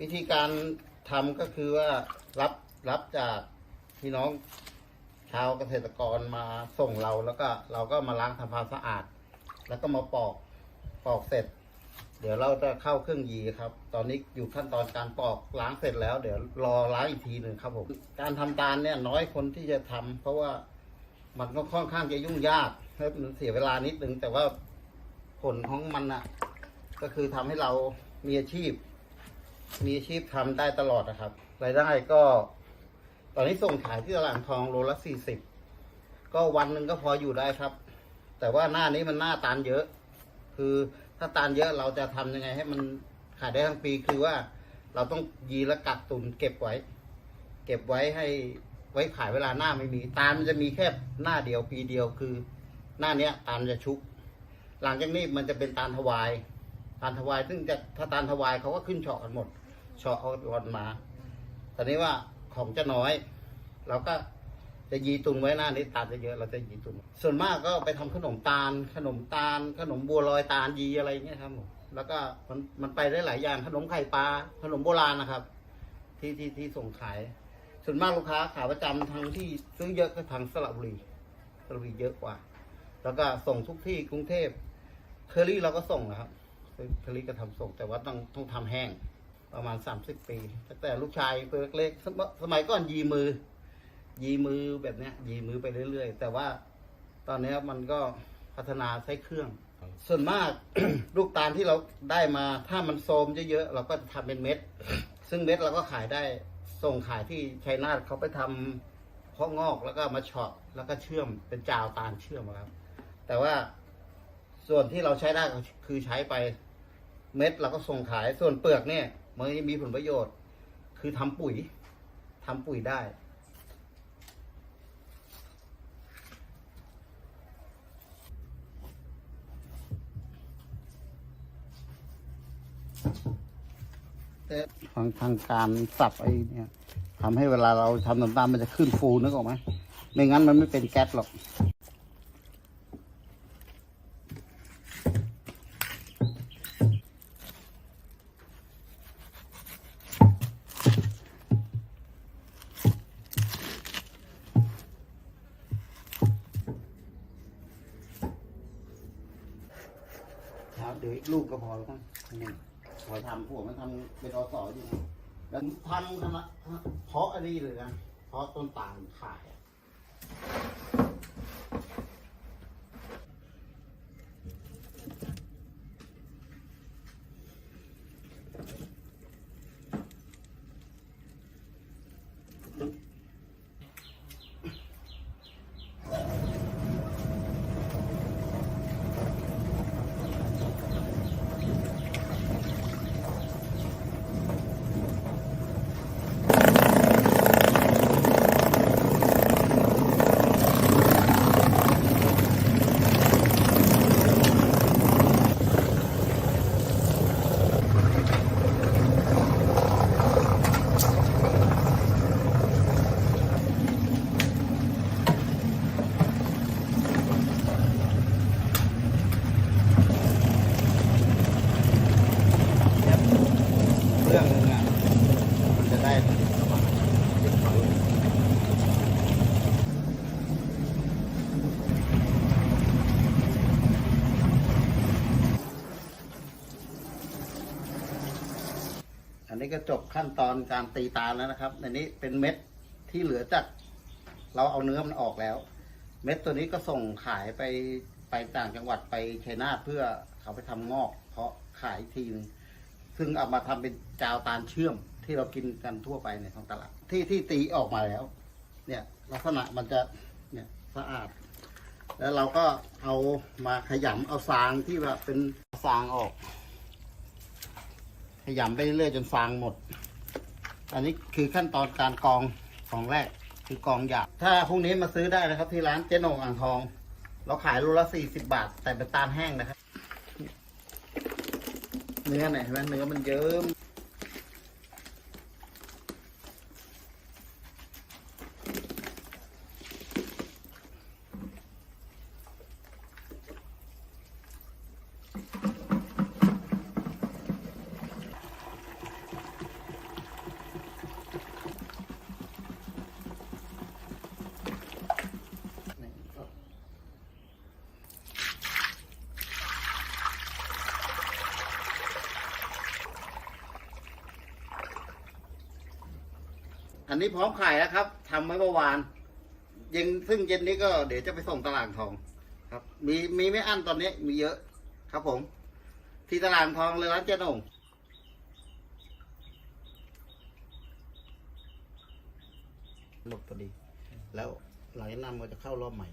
วิธีการทำก็คือว่ารับรับจากพี่น้องชาวเกษตรกรมาส่งเราแล้วก็เราก็มาล้างทำความสะอาด แล้วก็มาปอกปอกเสร็จ เดี๋ยวเราจะเข้าเครื่องยีครับ ตอนนี้อยู่ขั้นตอนการปอกล้างเสร็จแล้ว เดี๋ยวรอล้างอีกทีหนึ่งครับผมการทำตาลเนี่ยน้อยคนที่จะทำเพราะว่ามันก็ค่อนข้างจะยุ่งยากและมันเสียเวลานิดนึงแต่ว่าผลของมันน่ะก็คือทำให้เรามีอาชีพ มีอาชีพทำได้ตลอดนะครับ รายได้ก็ ตอนนี้ส่งขายที่ตลาดทองโลละสี่สิบก็วันหนึ่งก็พออยู่ได้ครับ แต่ว่าหน้านี้มันหน้าตาลเยอะ คือถ้าตาลเยอะเราจะทำยังไง ให้มันขายได้ทั้งปีคือว่า เราต้องยีและกักตุนเก็บไว้ เก็บไว้ให้ไว้ขายเวลาหน้าไม่มีตาลมันจะมีแค่หน้าเดียวปีเดียวคือ หน้าเนี้ยตาลจะชุก หลังจากนี้มันจะเป็นตาลทวายตาลทวาย ซึ่งจะถ้าตาลทวายเขาก็ขึ้นเฉาะกันหมด เฉาะเอาวันมา ตอนนี้ว่าของจะน้อย เราก็จะยีตุนไว้หน้านี้ตาลจะเยอะเราจะยีตุน ส่วนมากก็ไปทำขนมตาล ขนมตาล ขนมบัวลอยตาลยีอะไรเงี้ยครับผมแล้วก็มันมันไปได้หลายอย่างขนมไข่ปลาขนมโบราณนะครับ ที่ที่ที่ส่งขาย ส่วนมากลูกค้าขาประจำทางที่ซื้อเยอะก็ทางสระบุรีสระบุรีเยอะกว่า แล้วก็ส่งทุกที่กรุงเทพเคอรี่เราก็ส่งนะครับเคอรี่ก็ทำส่งแต่ว่าต้องต้องทำแห้ง ประมาณสามสิบปีตั้งแต่ลูกชายตัวเล็กๆสมสมัยก่อนยีมือ ยีมือแบบเนี้ย ยีมือไปเรื่อย ๆ แต่ว่าตอนเนี้ยมันก็พัฒนาใช้เครื่อง ส่วนมากลูกตาลที่เราได้มาถ้ามันโทรมเยอะๆเราก็ทำเป็นเม็ด ซึ่งเม็ดเราก็ขายได้ส่งขายที่ชัยนาทเขาไปทำเพาะงอกแล้วก็มาเฉาะแล้วก็เชื่อมเป็นจาวตาลเชื่อมอะครับ แต่ว่าส่วนที่เราใช้ได้ก็คือใช้ไปเม็ดเราก็ส่งขายส่วนเปลือกเนี่ย มันจะมีผลประโยชน์ คือทำปุ๋ยทำปุ๋ยได้ แต่ทางทางการสับไอ้เนี่ยทำให้เวลาเราทำน้ำตาลมันจะขึ้นฟูนึกออกไหมไม่งั้นมันไม่เป็นแก๊สหรอก ลูกก็พอแล้วมั้งนี่พอทำผัวมันทำเป็นอสออยู่นะแล้วทำทำเพาะอะไรเลยนะเพาะต้นตาลขายอะเรื่องนึงอะมันจะได้ประมาณสิบลูกอั นี้ก็จบขั้นตอนการตีตาลแล้วนะครับอันนี้เป็นเม็ดที่เหลือจากเราเอาเนื้อมันออกแล้ว เม็ดตัวนี้ก็ส่งขายไปไปต่างจังหวัดไปชัยนาทเพื่อเขาไปทำงอก เพาะขายอีกทีนึงซึ่งเอามาทำเป็นจาวตาลเชื่อมที่เรากินกันทั่วไปในท้องตลาดที่ที่ตีออกมาแล้ว เนี่ยลักษณะมันจะเนี่ยสะอาด แล้วเราก็เอามาขยำเอาฟางที่ว่าเป็นฟางออก ยำไปเรื่อยๆจนฟางหมด อันนี้คือขั้นตอนการกองของแรกคือกองหยาบถ้าพรุ่งนี้มาซื้อได้นะครับ ที่ร้านเจ๊โนงอ่างทอง เราขายรูละสี่สิบบาท แต่เป็นตาลแห้งนะครับ เนื้อเนี่ยเห็นไหมเนื้อมันเยิ้ม อันนี้พร้อมขายแล้วครับทำไว้เมื่อวาน เย็นซึ่งเย็นนี้ก็เดี๋ยวจะไปส่งตลาดทอง ครับ มีมีไม่อั้นตอนนี้มีเยอะครับผม ที่ตลาดทองเลยร้านเจ๊นงหมดพอดี แล้วหลังจากนั้นมันจะเข้ารอบใหม่